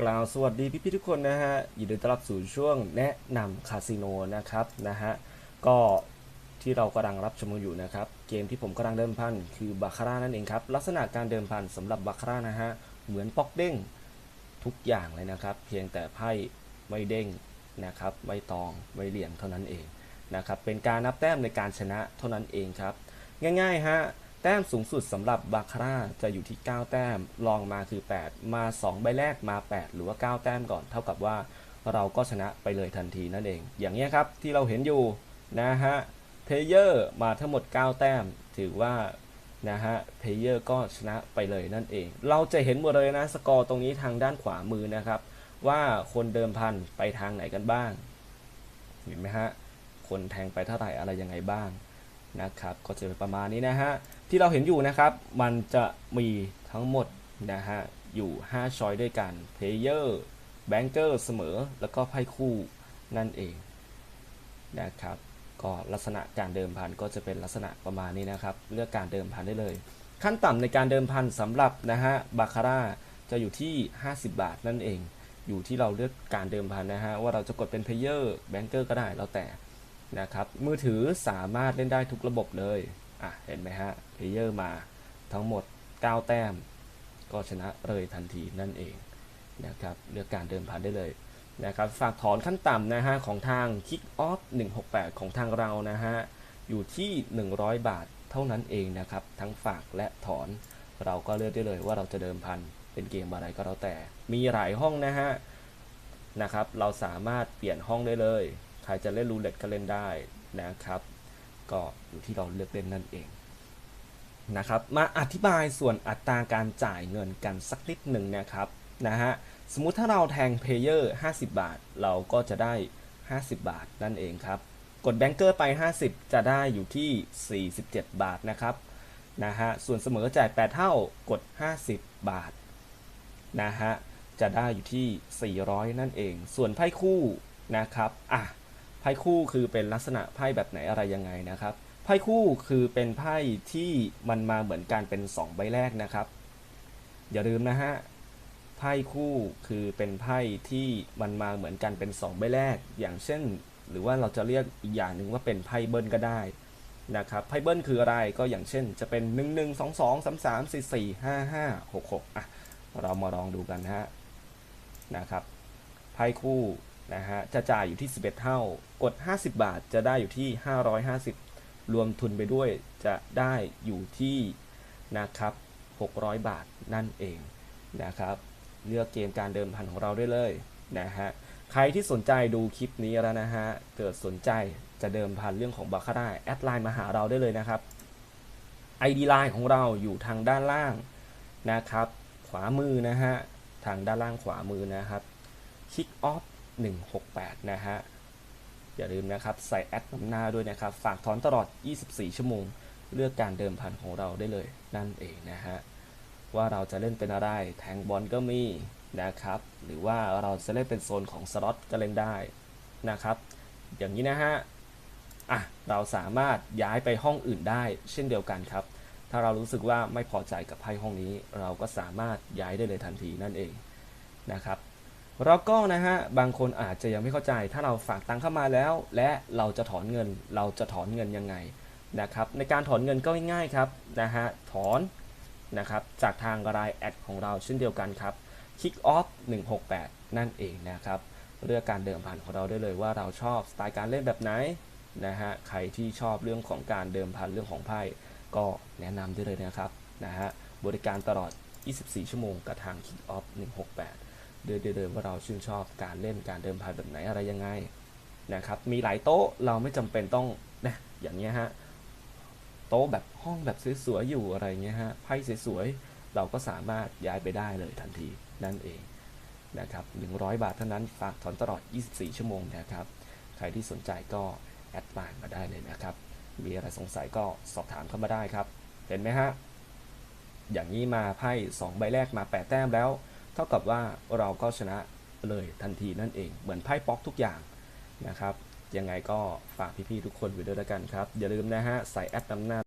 กล่าวสวัสดีพี่พี่ๆทุกคนนะฮะยินดีต้อนรับสู่ช่วงแนะนำคาสิโนนะครับนะฮะก็ที่เรากำลังรับชมอยู่นะครับ เกมที่ผมกำลังเดิมพันคือบาคาร่านั่นเองครับ ลักษณะการเดิมพันสำหรับบาคาร่านะฮะเหมือนป๊อกเด้งทุกอย่างเลยนะครับ เพียงแต่ไพ่ไม่เด้งนะครับไม่ตองไม่เหลี่ยมเท่านั้นเองนะครับเป็นการนับแต้มในการชนะเท่านั้นเองครับ ง่ายๆฮะ แต้มสูงสุดสำหรับบาคาร่าจะอยู่ที่ 9 แต้มรองมาคือ 8 มา 2 ใบแรกมา 8 หรือว่า 9 แต้มก่อน เท่ากับว่าเราก็ชนะไปเลยทันทีนั่นเอง อย่างนี้ครับที่เราเห็นอยู่นะฮะเพลเยอร์มาทั้งหมด 9 แต้ม ถือว่านะฮะเพลเยอร์ก็ชนะไปเลยนั่นเอง เราจะเห็นหมดเลยนะสกอร์ตรงนี้ทางด้านขวามือนะครับ ว่าคนเดิมพันไปทางไหนกันบ้าง เห็นไหมฮะคนแทงไปเท่าไหร่อะไรยังไงบ้าง นะครับก็จะเป็นประมาณนี้นะฮะที่เราเห็นอยู่นะครับมันจะมีทั้งหมดนะฮะอยู่ 5 ช้อยด้วยกัน Player Banker เสมอ แล้วก็ไพ่คู่นั่นเองนะครับก็ลักษณะการเดิมพันก็จะเป็นลักษณะประมาณนี้นะครับ เลือกการเดิมพันได้เลย ขั้นต่ำในการเดิมพันสำหรับนะฮะบาคาร่าจะอยู่ที่ 50 บาทนั่นเอง อยู่ที่เราเลือกการเดิมพันนะฮะว่าเราจะกดเป็น Player Banker ก็ได้แล้วแต่ นะครับ มือถือสามารถเล่นได้ทุกระบบเลย อะ เห็นไหมฮะเพลเยอร์มาทั้งหมด 9 แต้ม ก็ชนะเลยทันทีนั่นเองนะครับ เลือกการเดิมพันได้เลยนะครับ ฝากถอนขั้นต่ำนะฮะของทาง Kick Off 168 ของทางเรานะฮะ อยู่ที่ 100 บาทเท่านั้นเองนะครับ ทั้งฝากและถอน เราก็เลือกได้เลยว่าเราจะเดิมพันเป็นเกมอะไรก็แล้วแต่ มีหลายห้องนะฮะ นะครับ เราสามารถเปลี่ยนห้องได้เลย ใครจะเล่นรูเล็ตก็เล่นได้นะครับ ก็อยู่ที่เราเลือกเล่นนั่นเองนะครับ มาอธิบายส่วนอัตราการจ่ายเงินกันสักนิดหนึ่งนะครับนะฮะสมมุติถ้าเราแทงเพลเยอร์50 บาท เราก็จะได้ 50 บาทนั่นเองครับ กดแบงเกอร์ไป 50 จะได้อยู่ที่ 47 บาทนะครับนะฮะส่วนเสมอจ่าย 8 เท่ากด 50 บาทนะฮะจะได้อยู่ที่ 400 นั่นเอง ส่วนไพ่คู่นะครับอะ ไพ่คู่คือเป็นลักษณะไพ่แบบไหนอะไรยังไงนะครับ ไพ่คู่คือเป็นไพ่ที่มันมาเหมือนกันเป็น 2 ใบแรกนะครับ อย่าลืมนะฮะไพ่คู่คือเป็นไพ่ที่มันมาเหมือนกันเป็น 2 ใบแรก อย่างเช่น หรือว่าเราจะเรียกอีกอย่างหนึ่งว่าเป็นไพ่เบิ้ลก็ได้นะครับไพ่เบิ้ลคืออะไรก็อย่างเช่น จะเป็น 1 1 2 2 3 3 4 4 5 5 6 6อะเรามาลองดูกันฮะนะครับไพ่คู่ นะฮะจะจ่ายอยู่ที่ 11 เท่า กด 50 บาทจะได้อยู่ที่ 550 รวมทุนไปด้วยจะได้อยู่ที่นะครับ 600 บาทนั่นเองนะครับ เลือกเกมการเดิมพันของเราได้เลยนะฮะใครที่สนใจดูคลิปนี้แล้วนะฮะ เกิดสนใจจะเดิมพันเรื่องของบาคาร่าแอดไลน์มาหาเราได้เลยนะครับ ID ไลน์ของเราอยู่ทางด้านล่างนะครับ ขวามือนะฮะ ทางด้านล่างขวามือนะครับ Kick Off 168 นะฮะ อย่าลืมนะครับ ใส่แอดนำหน้าด้วยนะครับ ฝากถอนตลอด 24 ชั่วโมง เลือกการเดิมพันของเราได้เลยนั่นเองนะฮะ ว่าเราจะเล่นเป็นอะไร แทงบอลก็มีนะครับ หรือว่าเราจะเล่นเป็นโซนของสล็อตก็เล่นได้นะครับ อย่างนี้นะฮะอะเราสามารถย้ายไปห้องอื่นได้เช่นเดียวกันครับ ถ้าเรารู้สึกว่าไม่พอใจกับไพ่ห้องนี้ เราก็สามารถย้ายได้เลยทันทีนั่นเองนะครับ แล้วก็นะฮะบางคนอาจจะยังไม่เข้าใจ ถ้าเราฝากตังค์เข้ามาแล้ว และเราจะถอนเงิน เราจะถอนเงินยังไงนะครับ ในการถอนเงินก็ง่ายๆครับนะฮะถอนนะครับจากทางรายแอดของเราเช่นเดียวกันครับ Kick Off 168 นั่นเองนะครับเลือกการเดิมพันของเราได้เลยว่าเราชอบสไตล์การเล่นแบบไหนนะฮะใครที่ชอบเรื่องของการเดิมพันเรื่องของไพ่ก็แนะนำได้เลยนะครับนะฮะบริการตลอด 24 ชั่วโมงกับทาง Kick Off 168 เดินเดินว่าเราชื่นชอบการเล่นการเดิมพันแบบไหนอะไรยังไงนะครับ มีหลายโต๊ะเราไม่จำเป็นต้องนะอย่างเงี้ยฮะโต๊ะแบบห้องแบบสวยๆอยู่อะไรเงี้ยฮะไพ่สวยๆเราก็สามารถย้ายไปได้เลยทันทีนั่นเองนะครับ100 บาทเท่านั้นฝากถอนตลอด 24 ชั่วโมงนะครับ ใครที่สนใจก็แอดไลน์มาได้เลยนะครับ มีอะไรสงสัยก็สอบถามเข้ามาได้ครับ เห็นไหมฮะ อย่างนี้มาไพ่2ใบแรกมา 8 แต้มแล้ว เท่ากับว่าเราก็ชนะเลยทันทีนั่นเอง เหมือนไพ่ป๊อกทุกอย่างนะครับ ยังไงก็ฝากพี่ๆทุกคนไว้ด้วยแล้วกันครับ อย่าลืมนะฮะ ใส่แอดนำหน้า